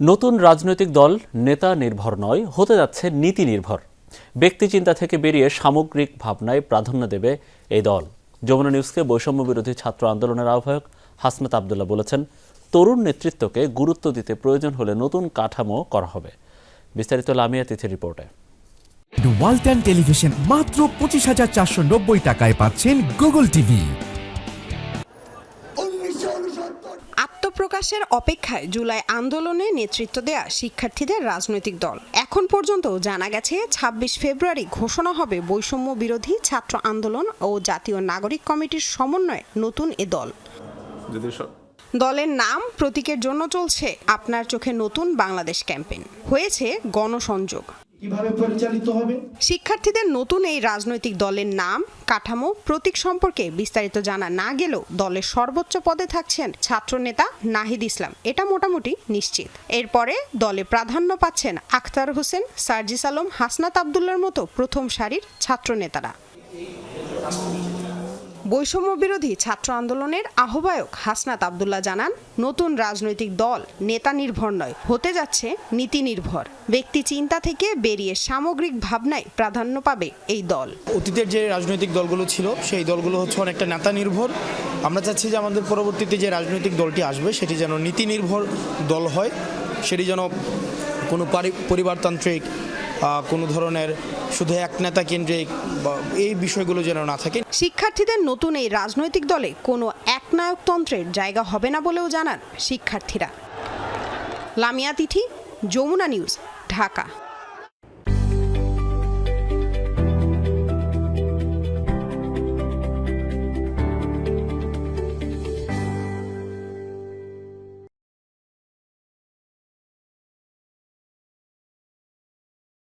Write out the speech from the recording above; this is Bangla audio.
নতুন রাজনৈতিক দল নেতা নির্ভর নয়, হতে যাচ্ছে নীতি নির্ভর। ব্যক্তি চিন্তা থেকে বেরিয়ে সামগ্রিক ভাবনায় প্রাধান্য দেবে এই দল। যমুনা নিউজকে বৈষম্য বিরোধী ছাত্র আন্দোলনের আহ্বায়ক হাসনাত আবদুল্লাহ বলেছেন, তরুণ নেতৃত্বকে গুরুত্ব দিতে প্রয়োজন হলে নতুন কাঠামো করা হবে। বিস্তারিত লামিয়া তিথির রিপোর্টে। ওয়ালটন টেলিভিশন মাত্র পঁচিশ হাজার চারশো নব্বই টাকায় পাচ্ছেন গুগল টিভি। আত্মপ্রকাশের অপেক্ষায় জুলাই আন্দোলনে নেতৃত্ব দেয়া শিক্ষার্থীদের রাজনৈতিক দল। এখন পর্যন্ত জানা গেছে ২৬ ফেব্রুয়ারি ঘোষণা হবে বৈষম্য বিরোধী ছাত্র আন্দোলন ও জাতীয় নাগরিক কমিটির সমন্বয়ে নতুন এ দল। দলের নাম প্রতীকের জন্য চলছে আপনার চোখে নতুন বাংলাদেশ ক্যাম্পেইন। হয়েছে গণসংযোগ। কীভাবে পরিচালিত হবে? শিক্ষার্থীদের নতুন এই রাজনৈতিক দলের নাম, কাঠামো, প্রতীক সম্পর্কে বিস্তারিত জানা না গেলেও দলের সর্বোচ্চ পদে থাকছেন ছাত্রনেতা নাহিদ ইসলাম। এটা মোটামুটি নিশ্চিত। এরপরে দলে প্রাধান্য পাচ্ছেন আখতার হোসেন, সার্জিস আলম, হাসনাত আবদুল্লার মতো প্রথম সারির ছাত্রনেতারা। বৈষম্য বিরোধী ছাত্র আন্দোলনের আহ্বায়ক হাসনাত আবদুল্লাহ জানান, নতুন রাজনৈতিক দল নেতা নির্ভর নয়, হতে যাচ্ছে নীতি নির্ভর। ব্যক্তি চিন্তা থেকে বেরিয়ে সামগ্রিক ভাবনায় প্রাধান্য পাবে এই দল। অতীতের যে রাজনৈতিক দলগুলো ছিল, সেই দলগুলো হচ্ছে অনেকটা নেতা নির্ভর। আমরা চাচ্ছি যে আমাদের পরবর্তীতে যে রাজনৈতিক দলটি আসবে, সেটি যেন নীতি নির্ভর দল হয়, সেটি যেন কোনো পারি- পরিবারতান্ত্রিক কোনো ধরনের শুধু এক নেতা কেন্দ্রিক এই বিষয়গুলো যেন না থাকে। শিক্ষার্থীদের নতুন এই রাজনৈতিক দলে কোনো একনায়কতন্ত্রের জায়গা হবে না বলেও জানান শিক্ষার্থীরা। লামিয়া তিথি, যমুনা নিউজ, ঢাকা।